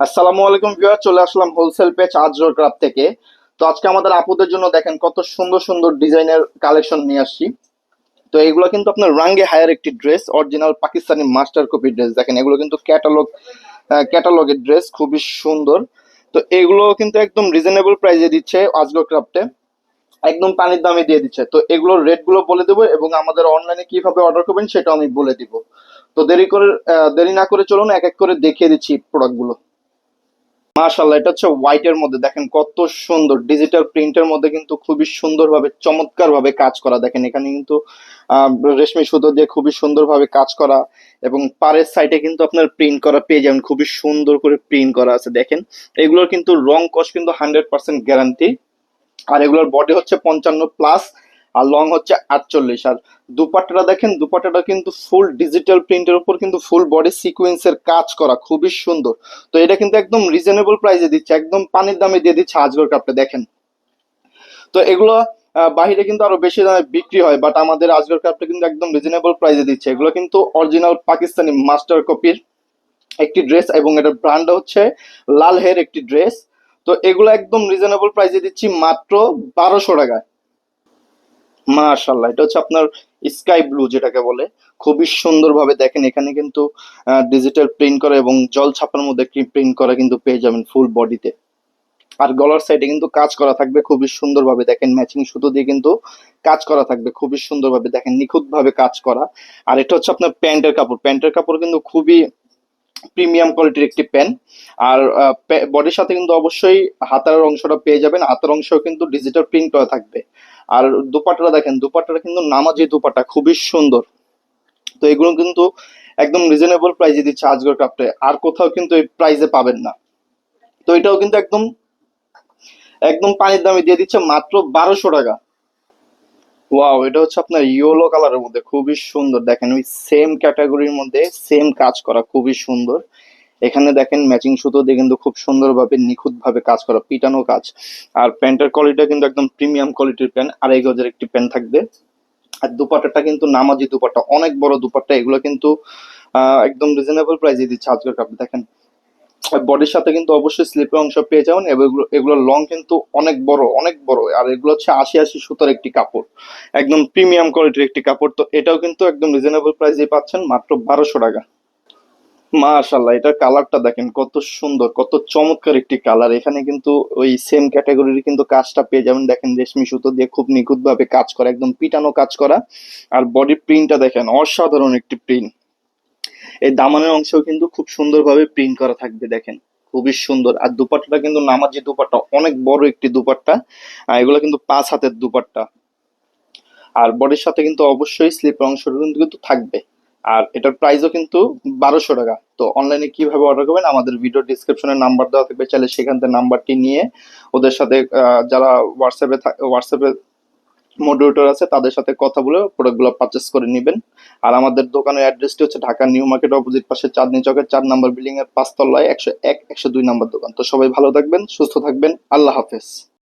আসসালামু আলাইকুম ভিউয়ার চলে আসলাম হোলসেল পেজ আজর ক্রাফট থেকে। তো আজকে আমাদের আপুদের জন্য দেখেন কত সুন্দর সুন্দর ডিজাইনের কালেকশন নিয়ে আসছি। তো এগুলো কিন্তু আপনার রাঙ্গে হায়ার একটি dress original Pakistani master copy dress দেখেন, এগুলো কিন্তু ক্যাটালগ ক্যাটালগের ড্রেস খুবই সুন্দর। তো এগুলো কিন্তু একদম রিজনেবল প্রাইসে দিচ্ছে আজগর ক্রাফটে একদম পানির দামে দিয়ে দিচ্ছে। তো এগুলোর রেটগুলো বলে দেবো এবং আমাদের অনলাইনে কীভাবে অর্ডার করবেন সেটা আমি বলে দিব। তো দেরি করে দেরি না করে চলুন, এক এক করে দেখিয়ে দিচ্ছি প্রোডাক্টগুলো। মাশাল্লাহ এটা হচ্ছে হোয়াইট এর মধ্যে। দেখেন কত সুন্দর। ডিজিটাল প্রিন্টের মধ্যে কিন্তু খুবই সুন্দরভাবে চমৎকার ভাবে কাজ করা। দেখেন এখানে কিন্তু রেশমি সুতো দিয়ে খুবই সুন্দরভাবে কাজ করা এবং পাড়ের সাইডে কিন্তু আপনার প্রিন্ট করা পেয়ে যাবেন খুবই সুন্দর করে প্রিন্ট করা আছে। দেখেন, এগুলোর কিন্তু রং কস্ট কিন্তু হান্ড্রেড পার্সেন্ট গ্যারান্টি আর এগুলোর বডি হচ্ছে পঞ্চান্ন প্লাস আর লং হচ্ছে আটচল্লিশ। আর দুপাট্টাটা দেখেন, দুপাট্টাটা কিন্তু ফুল ডিজিটাল প্রিন্টের উপর কিন্তু ফুল বডি সিকোয়েন্সের কাজ করা, খুবই সুন্দর। তো এটা কিন্তু একদম রিজনেবল প্রাইসে দিচ্ছে, একদম পানির দামে দিয়ে দিচ্ছে আজগর কাপটা দেখেন। তো এগুলো বাইরে কিন্তু আরও বেশি দামে বিক্রি হয় বাট আমাদের আজগর কাপটা কিন্তু একদম রিজনেবল প্রাইসে দিচ্ছে। এগুলো কিন্তু অরিজিনাল পাকিস্তানি মাস্টার কপির একটি ড্রেস এবং এটার ব্র্যান্ড হচ্ছে লাল হের একটি ড্রেস তো এগুলো একদম রিজনেবল প্রাইসে দিচ্ছি মাত্র বারোশো টাকায়। মাশাল্লাহ এটা হচ্ছে আপনার স্কাই ব্লু যেটাকে বলে। খুবই সুন্দরভাবে দেখেন, এখানে কিন্তু ডিজিটাল প্রিন্ট করা এবং জল ছাপার মধ্যে প্রিন্ট করা কিন্তু পেয়ে যাবেন ফুল বডিতে আর গলার সাইডে কিন্তু কাজ করা থাকবে, খুবই সুন্দরভাবে দেখেন ম্যাচিং সুতো দিয়ে কিন্তু কাজ করা থাকবে, খুবই সুন্দরভাবে দেখেন নিখুঁত ভাবে কাজ করা। আর এটা হচ্ছে আপনার প্যান্টের কাপড় প্যান্টের কাপড় কিন্তু খুবই প্রিমিয়াম কোয়ালিটির একটি প্যান্ট আর বডির সাথে কিন্তু অবশ্যই হাতার অংশটা পেয়ে যাবেন। হাতার অংশ কিন্তু ডিজিটাল প্রিন্ট করা থাকবে। আর দুপাট্টাটা দেখেন, দুপাট্টাটা কিন্তু নামাজি দুপাট্টা, খুবই সুন্দর। তো এগুলো কিন্তু একদম রিজনেবল প্রাইসে দিচ্ছে আজগর কাপটে আর কোথাও কিন্তু এই প্রাইসে পাবেন না। তো এটাও কিন্তু একদম একদম পানির দামে দিয়ে দিচ্ছে মাত্র বারোশো টাকা। ওয়াও এটা হচ্ছে আপনার ইয়েলো কালারের মধ্যে, খুবই সুন্দর। দেখেন, ওই সেম ক্যাটাগরির মধ্যে সেম কাজ করা, খুবই সুন্দর। এখানে দেখেন ম্যাচিং সুতো দিয়ে কিন্তু খুব সুন্দরভাবে নিখুঁত ভাবে কাজ করা, পিটানো কাজ। আর প্যান্টের কোয়ালিটিটা কিন্তু একদম প্রিমিয়াম কোয়ালিটির প্যান্ট, আড়াই গজের একটি প্যান্ট থাকবে। আর দুপাট্টাটা কিন্তু নামাজি দুপাট্টা, অনেক বড় দুপাট্টা, এগুলো কিন্তু একদম রিজনেবল প্রাইসে দিচ্ছে আজকের কাপড়। দেখেন বডির সাথে কিন্তু অবশ্যই স্লিপের অংশ পেয়ে যাবেন এবং এগুলো লং কিন্তু অনেক বড় অনেক বড়। আর এগুলো হচ্ছে আশি আশি সুতার একটি কাপড়। একদম প্রিমিয়াম কোয়ালিটির একটি কাপড়। তো এটাও কিন্তু একদম রিজনেবল প্রাইসে পাচ্ছেন মাত্র বারোশো টাকা। মাশাল্লাহ এটার কালারটা দেখেন কত সুন্দর, কত চমৎকার একটি কালার এখানে কিন্তু ওই সেম ক্যাটাগরির কিন্তু কাজটা পেয়ে যাবেন। দেখেন রেশমি সুতো দিয়ে খুব নিখুঁত ভাবে কাজ করা, একদম পিটানো কাজ করা। আর বডি প্রিন্টটা দেখেন, অসাধারণ একটি প্রিন্ট এই দামানের অংশেও কিন্তু খুব সুন্দরভাবে প্রিন্ট করা থাকবে, দেখেন। খুবই সুন্দর। আর দুপাট্টাটা কিন্তু নামাজি দুপাট্টা, অনেক বড় একটি দুপাট্টা এগুলো কিন্তু পাঁচ হাতের দুপাট্টা। আর বডির সাথে কিন্তু অবশ্যই স্লিপের অংশটা কিন্তু কিন্তু থাকবে। আর এটার প্রাইসও কিন্তু বারোশো টাকা। তো অনলাইনে কীভাবে অর্ডার করবেন, আমাদের ভিডিও ডিসক্রিপশনে নাম্বার দেওয়া থাকবে। চাইলে সেখান থেকে নাম্বারটি নিয়ে ওদের সাথে যারা হোয়াটসঅ্যাপে হোয়াটসঅ্যাপে মডারেটর আছে, তাদের সাথে কথা বলে প্রোডাক্টগুলো পারচেস করে নেবেন। আর আমাদের দোকানের অ্যাড্রেসটি হচ্ছে ঢাকা নিউ মার্কেট অপোজিট পাশে চাঁদনি চকের চার নাম্বার বিল্ডিং এর পাঁচতলায় একশো এক, একশো দুই নাম্বার দোকান। তো সবাই ভালো থাকবেন, সুস্থ থাকবেন, আল্লাহ হাফেজ।